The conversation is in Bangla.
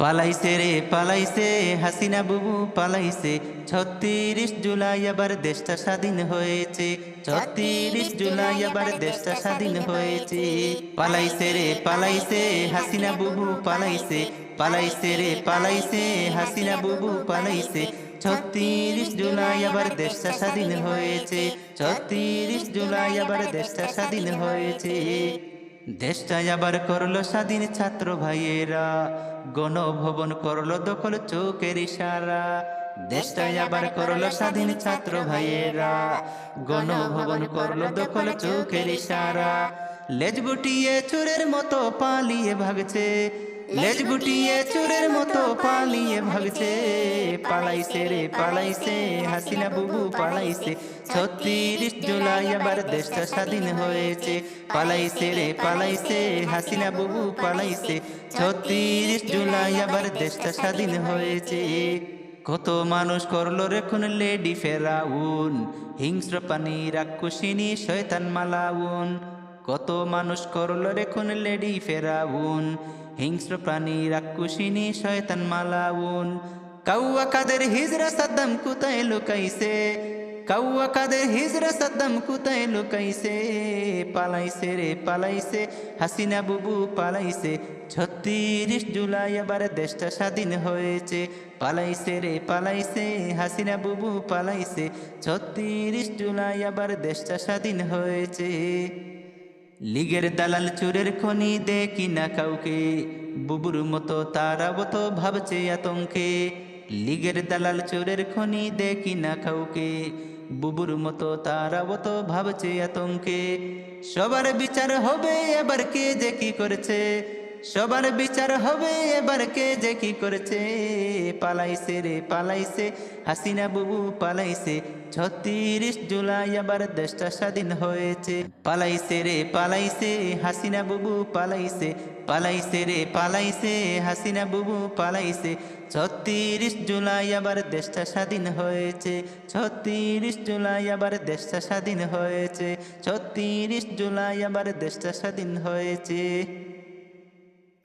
পালাইছে রে পালাইছে হাসিনা বুবু পালাইছে। ছত্রিশ জুলাই আবার দেশটা স্বাধীন হয়েছে। ছত্রিশ জুলাই আবার দেশটা স্বাধীন হয়েছে। পালাইছে রে পালাইছে হাসিনা বুবু পালাইছে। পালাইছে রে পালাইছে হাসিনা বুবু পালাইছে। ছত্রিশ জুলাই আবার দেশটা স্বাধীন হয়েছে। ছত্রিশ জুলাই আবার দেশটা স্বাধীন হয়েছে। দেশটা আবার করল স্বাধীন ছাত্র ভাইয়েরা, গণভবন করল দখল চোখের ইশারা। দেশটা আবার করল স্বাধীন ছাত্র ভাইয়েরা, গণভবন করল দখল চোখের ইশারা। লেজ গুটিয়ে চোরের মতো পালিয়ে ভাগছে লেজ গুটিয়ে চোরের মতো পালিয়ে ভাগছে পালাইছে রে, পালাইছে, হাসিনা বুবু পালাইছে। ছত্রিশ জুলাই আবার দেশটা স্বাধীন হয়েছে, পালাইছে রে, পালাইছে, হাসিনা বুবু পালাইছে। ছত্রিশ জুলাই আবার দেশটা স্বাধীন হয়েছে। কত মানুষ করল রেখুন লেডি ফেরাউন, হিংস্র পানি রাক্ষসিনী শয়তান মালাউন। কত মানুষ করল রেখুন লেডি ফেরাউন, হিংস্র প্রাণী রাক্ষসিনী শয়তান মালাউন। কাউয়া কাদের হিজরা সাদ্দাম কোথায় লুকাইছে? কাউয়া কাদের হিজরা সাদ্দাম কোথায় লুকাইছে? পালাইছে রে, পালাইছে। হাসিনা বুবু পালাইছে। ছত্রিশ জুলাই আবার দেশটা স্বাধীন হয়েছে। পালাইছে রে, পালাইছে। হাসিনা বুবু পালাইছে। ছত্রিশ জুলাই আবার দেশটা স্বাধীন হয়েছে। লিগের দালাল চোরের খনি দেখি না কাউকে। বুবুর মতো তারাও তো ভাবছে আতঙ্কে। লিগের দালাল চোরের খনি দেখি না কাউকে। বুবুর মতো তারাও তো ভাবছে আতঙ্কে। সবার বিচার হবে এবার কে যে কি করেছে। সবার বিচার হবে, এবার কে যে কি করেছে? পালাইছে রে, পালাইছে। হাসিনা বুবু পালাইছে। ছত্রিশ জুলাই আবার দেশটা স্বাধীন হয়েছে। পালাইছে রে, পালাইছে। হাসিনা বুবু পালাইছে। পালাইছে রে, পালাইছে। হাসিনা বুবু পালাইছে। ছত্রিশ জুলাই আবার দেশটা স্বাধীন হয়েছে। ছত্রিশ জুলাই আবার দেশটা স্বাধীন হয়েছে। ছত্রিশ জুলাই আবার দেশটা স্বাধীন হয়েছে।